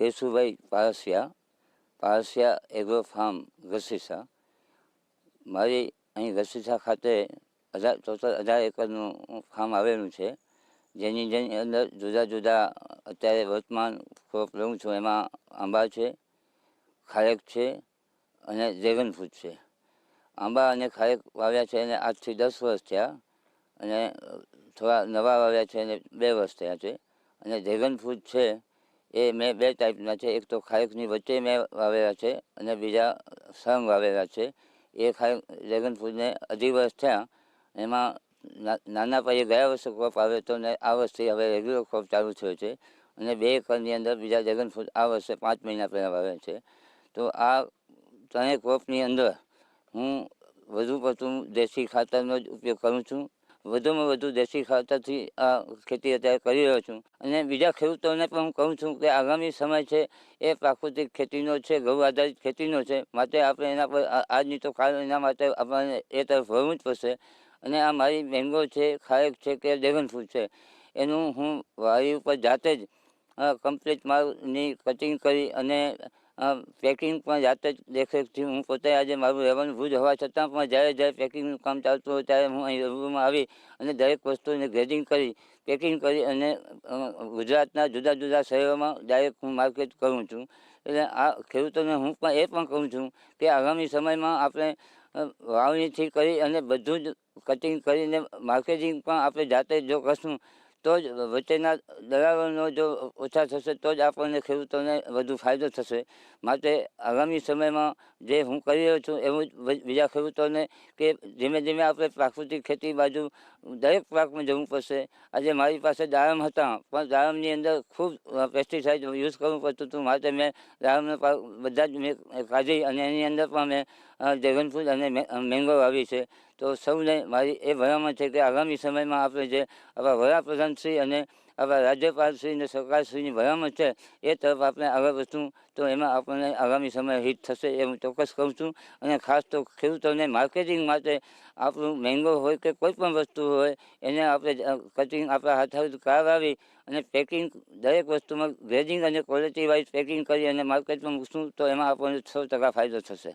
Keshubhai Parsiya Parsiya agro farm રસીસા મારી અહીં ગસીસા ખાતે હજાર ટોટલ અઢાર એકરનું ફાર્મ આવેલું છે. જેની જેની અંદર જુદા જુદા અત્યારે વર્તમાન ક્રોપ લઉં છું. એમાં આંબા છે, ખારેક છે અને ડ્રેગન ફ્રૂટ છે. આંબા અને ખારેક વાવ્યા છે એને આઠથી દસ વર્ષ થયા અને થોડા નવા વાવ્યા છે એને બે વર્ષ થયા છે. અને ડ્રેગન ફ્રૂટ છે એ મેં બે ટાઈપના છે. એક તો ખારેકની વચ્ચે મેં વાવેલા છે અને બીજા સંગ વાવેલા છે. એ ખારેક ડ્રેગન ફ્રૂટને અઢી વર્ષ થયા. એમાં નાના પાયે ગયા વર્ષે ક્રોપ આવે તો ને આ વર્ષથી હવે રેગ્યુલર ક્રોપ ચાલુ થયો છે. અને બે એકરની અંદર બીજા ડ્રેગન ફ્રૂટ આ વર્ષે પાંચ મહિના પહેલાં વાવે છે. તો આ ત્રણેય ક્રોપની અંદર હું વધુ પડતું દેશી ખાતરનો જ ઉપયોગ કરું છું. વધુમાં વધુ દેશી ખાતરથી આ ખેતી અત્યારે કરી રહ્યો છું. અને બીજા ખેડૂતોને પણ હું કહું છું કે આગામી સમય છે એ પ્રાકૃતિક ખેતીનો છે, ગૌ આધારિત ખેતીનો છે. માટે આપણે એના પર આજની તો કાલ એના માટે આપણને એ તરફ વળવું જ પડશે. અને આ મારી મેંગો છે, ખારેક છે કે ડ્રેગન ફ્રૂટ છે, એનું હું વાડી ઉપર જાતે જ કમ્પ્લીટ માલની કટિંગ કરી અને પેકિંગ પણ જાતે જ દેખરેખથી હું પોતે આજે મારું રહેવાનું ભૂજ હોવા છતાં પણ જ્યારે જ્યારે પેકિંગનું કામ ચાલતું હોય ત્યારે હું અહીં રૂબરૂમાં આવી અને દરેક વસ્તુને ગ્રેડિંગ કરી પેકિંગ કરી અને ગુજરાતના જુદા જુદા શહેરોમાં ડાયરેક્ટ હું માર્કેટ કરું છું. એટલે આ ખેડૂતોને હું પણ એ પણ કહું છું કે આગામી સમયમાં આપણે વાવણીથી કરી અને બધું જ કટિંગ કરીને માર્કેટિંગ પણ આપણે જાતે જો કરશું તો જ વચ્ચેના દલાલોનો જો ઓછા થશે તો જ આપણને ખેડૂતોને વધુ ફાયદો થશે. માટે આગામી સમયમાં જે હું કરી રહ્યો છું એવું બીજા ખેડૂતોને કે ધીમે ધીમે આપણે પ્રાકૃતિક ખેતી બાજુ દરેક પાકમાં જવું પડશે. આજે મારી પાસે દાડમ હતા, પણ દાડમની અંદર ખૂબ પેસ્ટિસાઇડ યુઝ કરવું પડતું હતું. માટે મેં દાડમનો પાક બધા જ મેં કાઢી અને એની અંદર પણ મેં ડ્રેગન ફ્રૂટ અને મેંગો વાવી છે. તો સૌને મારી એ ભલામણ છે કે આગામી સમયમાં આપણે જે આપણા વડાપ્રધાનશ્રી અને આપણા રાજ્યપાલશ્રી અને સરકારશ્રીની ભલામણ છે, એ તરફ આપણે આગળ વધશું. તો એમાં આપણને આગામી સમયે હિટ થશે એ હું ચોક્કસ કહું છું. અને ખાસ તો ખેડૂતોને માર્કેટિંગ માટે આપણું મેંગો હોય કે કોઈ પણ વસ્તુ હોય, એને આપણે કટિંગ આપણા હાથે કરાવી અને પેકિંગ દરેક વસ્તુમાં ગ્રેડિંગ અને ક્વોલિટી વાઇઝ પેકિંગ કરી અને માર્કેટમાં મૂકશું, તો એમાં આપણને છ ટકા ફાયદો થશે.